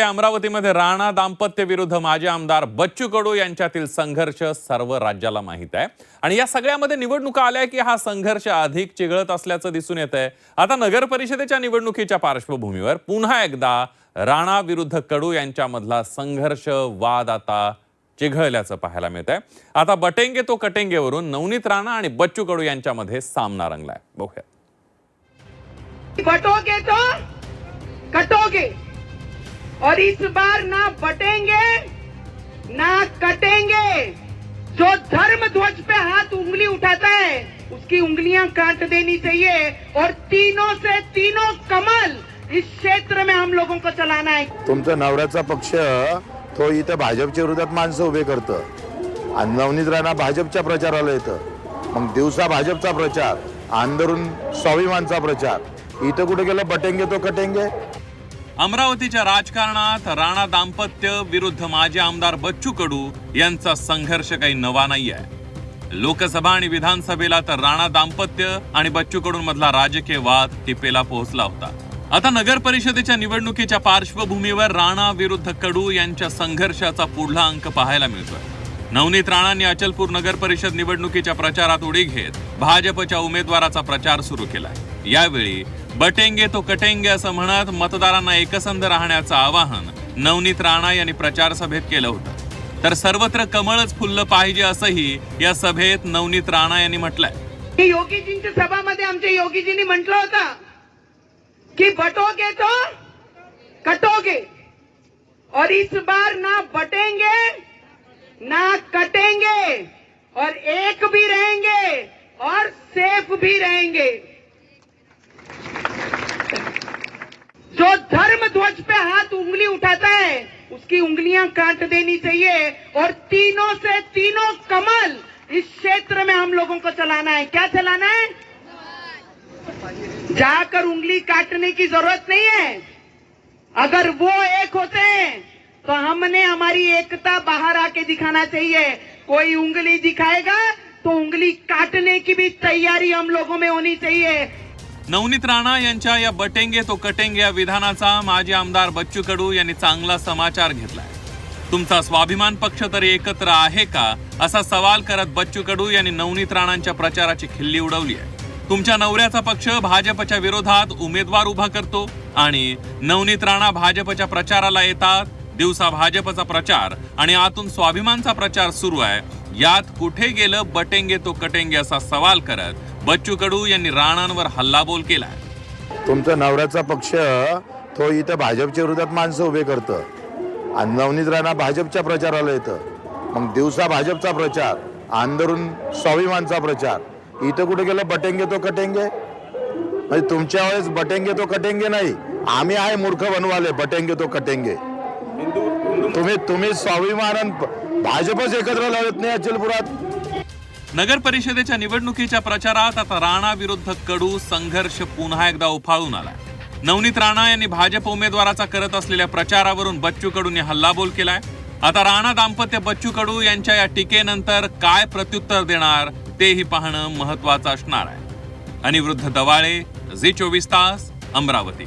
अमरावतीमध्ये राणा दाम्पत्य विरुद्ध माजी आमदार बच्चू कडू यांच्यातील संघर्ष सर्व राज्याला माहीत आहे. आणि या सगळ्यामध्ये निवडणुका आल्या की हा संघर्ष अधिक चिघळत असल्याचं दिसून येत आहे आता नगर परिषदेच्या निवडणुकीच्या पार्श्वभूमीवर पुन्हा एकदा राणा विरुद्ध कडू यांच्यामधला संघर्ष वाद आता चिघळल्याचं पाहायला मिळत आहे आता बटेंगे तो कटेंगेवरून नवनीत राणा आणि बच्चू कडू यांच्यामध्ये सामना रंगलाय. बघूया. बटोगे तो? कटोगे. और इस बार ना बटेंगे ना कटेंगे। जो धर्म ध्वज पे हाथ उंगली उठाता है उसकी उंगलियां काट देनी चाहिए। और तीनों से तीनों कमल इस क्षेत्र में हम लोगों को चलाना है। तुमचा नवऱ्याचा पक्ष तो इथं भाजपच्या विरोधात माणसं उभे करतं. आणि नवनीत राणा भाजपच्या प्रचाराला येतं. मग दिवसा भाजपचा प्रचार आंदरून स्वाभिमानचा प्रचार. इथं कुठे गेलं बटेंगे तो कटेंगे? अमरावतीच्या राजकारणात राणा दाम्पत्य विरुद्ध माजी आमदार बच्चू कडू यांचा संघर्ष काही नवा नाही आहे लोकसभा आणि विधानसभेला तर राणा दाम्पत्य आणि बच्चू कडून मधला राजकीय वाद टिपेला पोहोचला होता. आता नगर परिषदेच्या निवडणुकीच्या पार्श्वभूमीवर राणा विरुद्ध कडू यांच्या संघर्षाचा पुढला अंक पाहायला मिळतोय. नवनीत राणांनी अचलपूर नगर परिषद निवडणुकीच्या प्रचारात उडी घेत भाजपच्या उमेदवाराचा प्रचार सुरू केलाय. यावेळी बटेंगे तो कटेंगे असं म्हणत मतदारांना एकसंध राहण्याचं आवाहन नवनीत राणा यांनी प्रचार सभेत केलं होतं. तर सर्वत्र कमळच फुललं पाहिजे असंही या सभेत नवनीत राणा यांनी म्हटलंय. की योगीजींच्या सभामध्ये आमच्या योगीजींनी म्हटलं होतं की बटोगे तो कटोगे. और इस बार ना बटेंगे ना कटेंगे. और एक भी रहेंगे और सेफ भी रहेंगे. धर्म ध्वज पे हाथ उंगली उठाता है। उसकी उंगलियाँ काट देनी चाहिए और तीनों से तीनों कमल इस क्षेत्र में हम लोगों को चलाना है। क्या चलाना है? जाकर उंगली काटने की ज़रूरत नहीं है। अगर वो एक होते हैं तो हमने हमारी एकता बाहर आके दिखाना चाहिए। कोई उंगली दिखाएगा तो उंगली काटने की भी तैयारी हम लोगों में होनी चाहिए। नवनीत राणा यांच्या या बटेंगे तो कटेंगे या विधानाचा माजी आमदार बच्चू कडू यांनी चांगला समाचार घेतलाय. तुमचा स्वाभिमान पक्ष तरी एकत्र आहे का? असा सवाल करत बच्चू कडू यांनी नवनीत राणांच्या प्रचाराची खिल्ली उडवली आहे. तुमच्या नवऱ्याचा पक्ष भाजपच्या विरोधात उमेदवार उभा करतो आणि नवनीत राणा भाजपच्या प्रचाराला येतात दिवसा भाजपचा प्रचार आणि आतून स्वाभिमानचा प्रचार सुरू आहे. यात कुठे गेलं बटेंगे तो कटेंगे असा सवाल करत बच्चू कडू यांनी राणांवर हल्लाबोल केलाय. तुमचा नवऱ्याचा पक्ष तो इथं भाजपच्या विरोधात माणसं उभे करतं. आणि नवनीत राणा भाजपच्या प्रचाराला येतं. मग दिवसा भाजपचा प्रचार अंदरून स्वाभिमानचा प्रचार. इथं कुठे गेलं बटेंगे तो कटेंगे? म्हणजे तुमच्या वेळेस बटेंगे तो कटेंगे नाही. आम्ही आहे मूर्ख बनवाले बटेंगे तो कटेंगे. तुम्ही तुम्ही स्वाभिमान भाजपच एकत्र लढत नाही अचलपुरात. नगर परिषदेच्या निवडणुकीच्या प्रचारात आता राणा विरुद्ध कडू संघर्ष पुन्हा एकदा उफाळून आलाय. नवनीत राणा यांनी भाजप उमेदवाराचा करत असलेल्या प्रचारावरून बच्चू कडूंनी हल्लाबोल केलाय. आता राणा दाम्पत्य बच्चू कडू यांच्या या टीकेनंतर काय प्रत्युत्तर देणार तेही पाहणं महत्वाचं असणार आहे. अनिवृद्ध दवाळे झी चोवीस तास अमरावती.